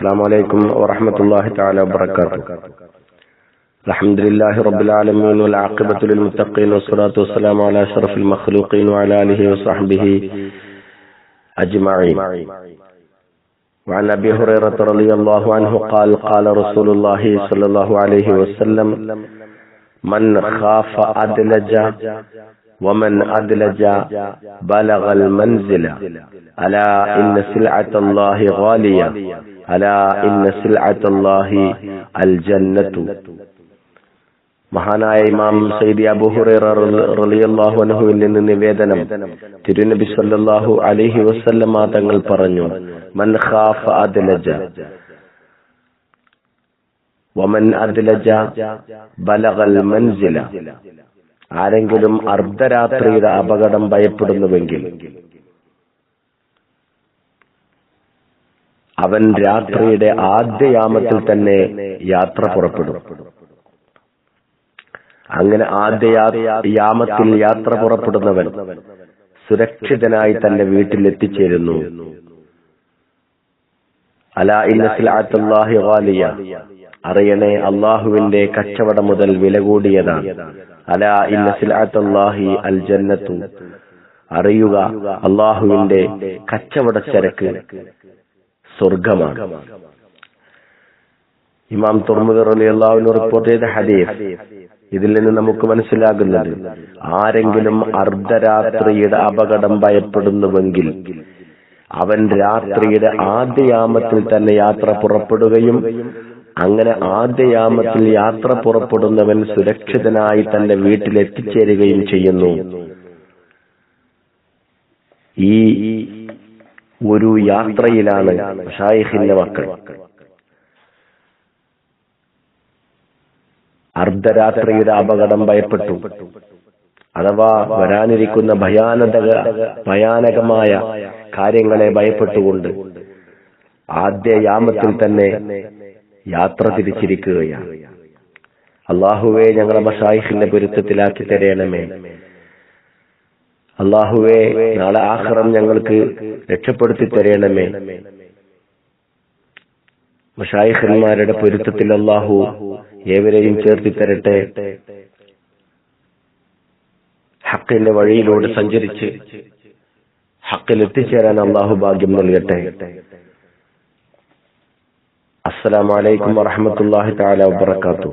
السلام عليكم ورحمة الله تعالى وبركاته. الحمد لله رب العالمين والعاقبة للمتقين والصلاة والسلام على أشرف المخلوقين وعلى آله وصحبه أجمعين. وعن أبي هريرة رضي الله عنه قال قال رسول الله صلى الله عليه وسلم من خاف أدلج ومن أدلج بلغ المنزل. ألا إن سلعة الله غالية؟ അലാ അൽ മഹാനായ ഇമാം സൈദി അബുഹുറലിയല്ലാഹു നിന്ന് നിവേദനം. തിരുനബി സല്ലല്ലാഹു അലൈഹി വസല്ലമ തങ്ങൾ പറഞ്ഞു മൻ ഖാഫ ബലഗൽ മൻസില. ആരെങ്കിലും അർദ്ധരാത്രിയുടെ അപകടം ഭയപ്പെടുന്നുവെങ്കിൽ അവൻ രാത്രിയുടെ ആദ്യയാമത്തിൽ തന്നെ യാത്ര പുറപ്പെടും. അങ്ങനെ ആദ്യ യാമത്തിൽ യാത്ര പുറപ്പെടുന്നവൻ സുരക്ഷിതനായി തന്റെ വീട്ടിൽ എത്തിച്ചേരുന്നു. അലാ അറിയണേ അള്ളാഹുവിന്റെ കച്ചവടം മുതൽ വില കൂടിയതാണ്. അല ഇന്നസിലാഹി അൽ ജന്നത്തു അറിയുക അള്ളാഹുവിന്റെ കച്ചവട ചരക്ക് സ്വർഗമാണ് ഇമാം തുർമുദർ അലി അള്ളാഹുവിന് റിപ്പോർട്ട് ചെയ്ത ഹദീസ്. ഇതിൽ നിന്ന് നമുക്ക് മനസ്സിലാകുന്നത് ആരെങ്കിലും അർദ്ധരാത്രിയുടെ അപകടം ഭയപ്പെടുന്നുവെങ്കിൽ അവൻ രാത്രിയുടെ ആദ്യയാമത്തിൽ തന്നെ യാത്ര പുറപ്പെടുകയും അങ്ങനെ ആദ്യയാമത്തിൽ യാത്ര പുറപ്പെടുന്നവൻ സുരക്ഷിതനായി തന്റെ വീട്ടിൽ എത്തിച്ചേരുകയും ചെയ്യുന്നു. ഈ ഒരു യാത്രയിലാണ് ഷായിഖിന്റെ മക്കൾ. അർദ്ധരാത്രിയുടെ അപകടം ഭയപ്പെട്ടു. അഥവാ വരാനിരിക്കുന്ന ഭയാനക ഭയാനകമായ കാര്യങ്ങളെ ഭയപ്പെട്ടുകൊണ്ട് ആദ്യ യാമത്തിൽ തന്നെ യാത്ര തിരിച്ചിരിക്കുകയാണ്. അള്ളാഹുവെ ഞങ്ങളെ മഷായിഖിന്റെ പൊരുത്തത്തിലാക്കി തരയണമേ അള്ളാഹുവെ നാളെ ആഹ്റം ഞങ്ങൾക്ക് രക്ഷപ്പെടുത്തി തരണമേ. മഷായിഖന്മാരുടെ പൊരുത്തത്തിൽ അള്ളാഹു ഏവരെയും ചേർത്തി തരട്ടെ. ഹക്കിന്റെ വഴിയിലൂടെ സഞ്ചരിച്ച് ഹക്കിൽ എത്തിച്ചേരാൻ അള്ളാഹു ഭാഗ്യം നൽകട്ടെ. അസ്സലാമലൈക്കും വറഹമത്തല്ലാഹി താല വാത്തു